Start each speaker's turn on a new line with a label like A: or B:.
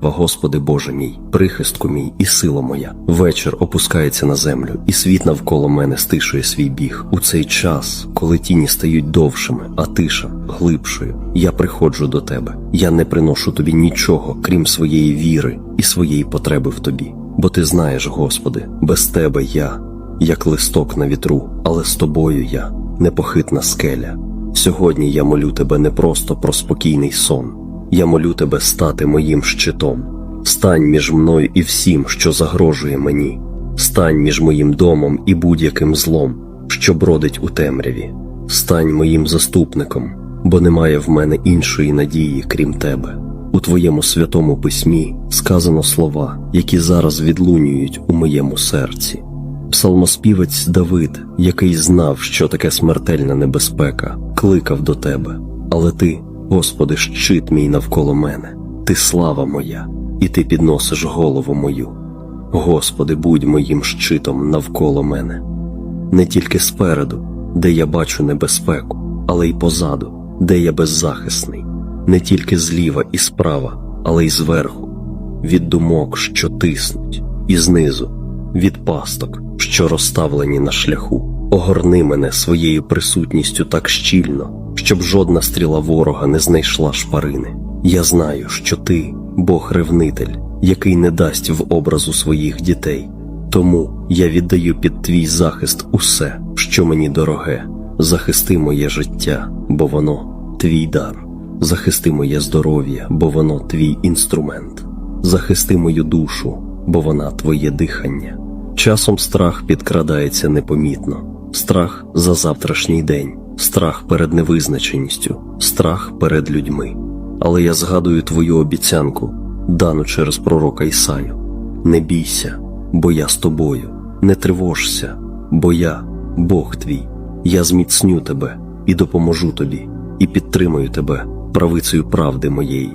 A: Господи Боже мій, прихистку мій і сила моя. Вечір опускається на землю, і світ навколо мене стишує свій біг. У цей час, коли тіні стають довшими, а тиша глибшою, я приходжу до тебе. Я не приношу тобі нічого, крім своєї віри і своєї потреби в тобі. Бо ти знаєш, Господи, без тебе я, як листок на вітру, але з тобою я непохитна скеля. Сьогодні я молю тебе не просто про спокійний сон. Я молю тебе стати моїм щитом. Стань між мною і всім, що загрожує мені. Стань між моїм домом і будь-яким злом, що бродить у темряві. Стань моїм заступником, бо немає в мене іншої надії, крім тебе. У твоєму святому письмі сказано слова, які зараз відлунюють у моєму серці. Псалмоспівець Давид, який знав, що таке смертельна небезпека, кликав до тебе. Але ти, Господи, щит мій навколо мене, ти слава моя, і ти підносиш голову мою. Господи, будь моїм щитом навколо мене, не тільки спереду, де я бачу небезпеку, але й позаду, де я беззахисний, не тільки зліва і справа, але й зверху, від думок, що тиснуть, і знизу, від пасток, що розставлені на шляху. Огорни мене своєю присутністю так щільно, щоб жодна стріла ворога не знайшла шпарини. Я знаю, що ти Бог-ревнитель, який не дасть в образу своїх дітей. Тому я віддаю під твій захист усе, що мені дороге. Захисти моє життя, бо воно твій дар. Захисти моє здоров'я, бо воно твій інструмент. Захисти мою душу, бо вона твоє дихання. Часом страх підкрадається непомітно, страх за завтрашній день, страх перед невизначеністю, страх перед людьми. Але я згадую твою обіцянку, дану через пророка Ісаю. Не бійся, бо я з тобою, не тривожся, бо я, Бог твій, я зміцню тебе і допоможу тобі, і підтримаю тебе правицею правди моєї.